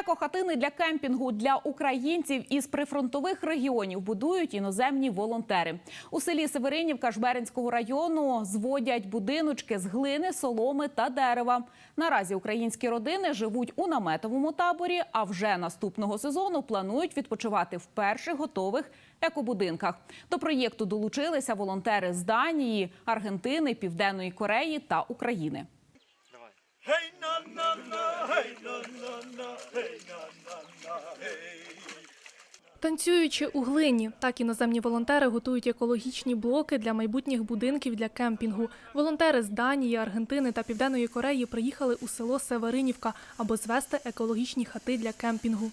Екохатини для кемпінгу для українців із прифронтових регіонів будують іноземні волонтери. У селі Северинівка Жмеринського району зводять будиночки з глини, соломи та дерева. Наразі українські родини живуть у наметовому таборі, а вже наступного сезону планують відпочивати в перших готових екобудинках. До проєкту долучилися волонтери з Данії, Аргентини, Південної Кореї та України. Танцюючи у глині, так іноземні волонтери готують екологічні блоки для майбутніх будинків для кемпінгу. Волонтери з Данії, Аргентини та Південної Кореї приїхали у село Северинівка, аби звести екологічні хати для кемпінгу.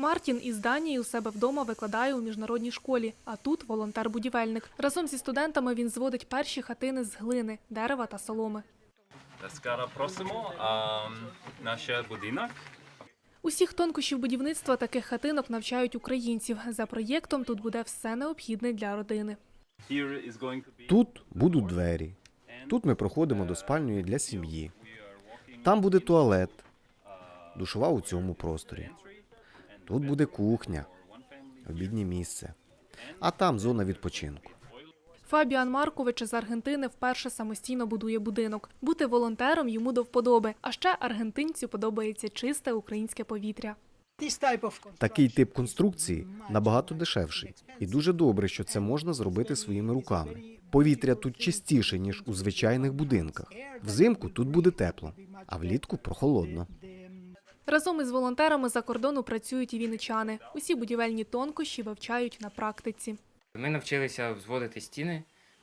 Мартін із Данії у себе вдома викладає у міжнародній школі, а тут волонтер-будівельник. Разом зі студентами він зводить перші хатини з глини, дерева та соломи. Скоро просимо а, наш будинок. Усіх тонкощів будівництва таких хатинок навчають українців. За проєктом тут буде все необхідне для родини. Тут будуть двері. Тут ми проходимо до спальної для сім'ї. Там буде туалет, душова у цьому просторі. Тут буде кухня, обіднє місце. А там зона відпочинку. Фабіан Маркович з Аргентини вперше самостійно будує будинок. Бути волонтером йому до вподоби. А ще аргентинцю подобається чисте українське повітря. Такий тип конструкції набагато дешевший. І дуже добре, що це можна зробити своїми руками. Повітря тут чистіше, ніж у звичайних будинках. Взимку тут буде тепло, а влітку прохолодно. Разом із волонтерами за кордону працюють і віничани. Усі будівельні тонкощі вивчають на практиці. Ми навчилися взводити стіни.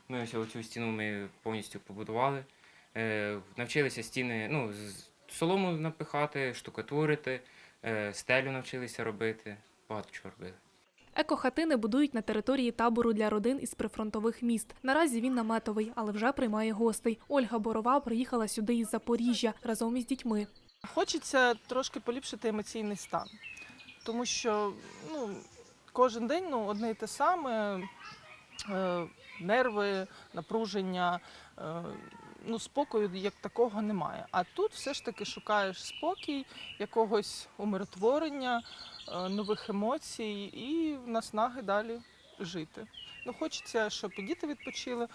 Ми ось оцю стіну ми повністю побудували. Е, навчилися стіни, ну, солому напихати, штукатурити, е, стелю навчилися робити. Багато чого робили. Екохатини будують на території табору для родин із прифронтових міст. Наразі він наметовий, але вже приймає гостей. Ольга Борова приїхала сюди із Запоріжжя разом із дітьми. Хочеться трошки поліпшити емоційний стан, тому що ну, кожен день ну, одне і те саме, е, нерви, напруження, е, ну, спокою як такого немає. А тут все ж таки шукаєш спокій, якогось умиротворення, е, нових емоцій і наснаги далі жити. Ну, хочеться, щоб і діти відпочили,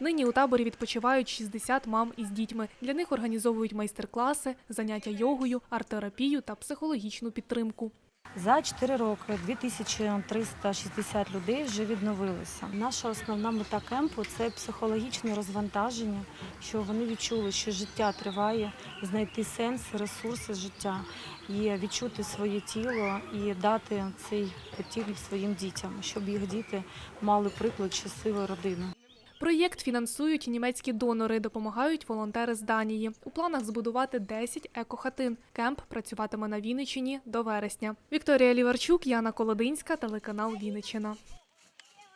Нині у таборі відпочивають 60 мам із дітьми. Для них організовують майстер-класи, заняття йогою, арт-терапію та психологічну підтримку. За 4 роки 2360 людей вже відновилися. Наша основна мета кемпу це психологічне розвантаження, що вони відчули, що життя триває, знайти сенс, ресурси життя і відчути своє тіло і дати цей потік своїм дітям, щоб їх діти мали приклад щасливої родини. Проєкт фінансують німецькі донори, допомагають волонтери з Данії. У планах збудувати 10 екохатин. Кемп працюватиме на Вінниччині до вересня. Вікторія Ліварчук, Яна Колодинська, телеканал Вінниччина.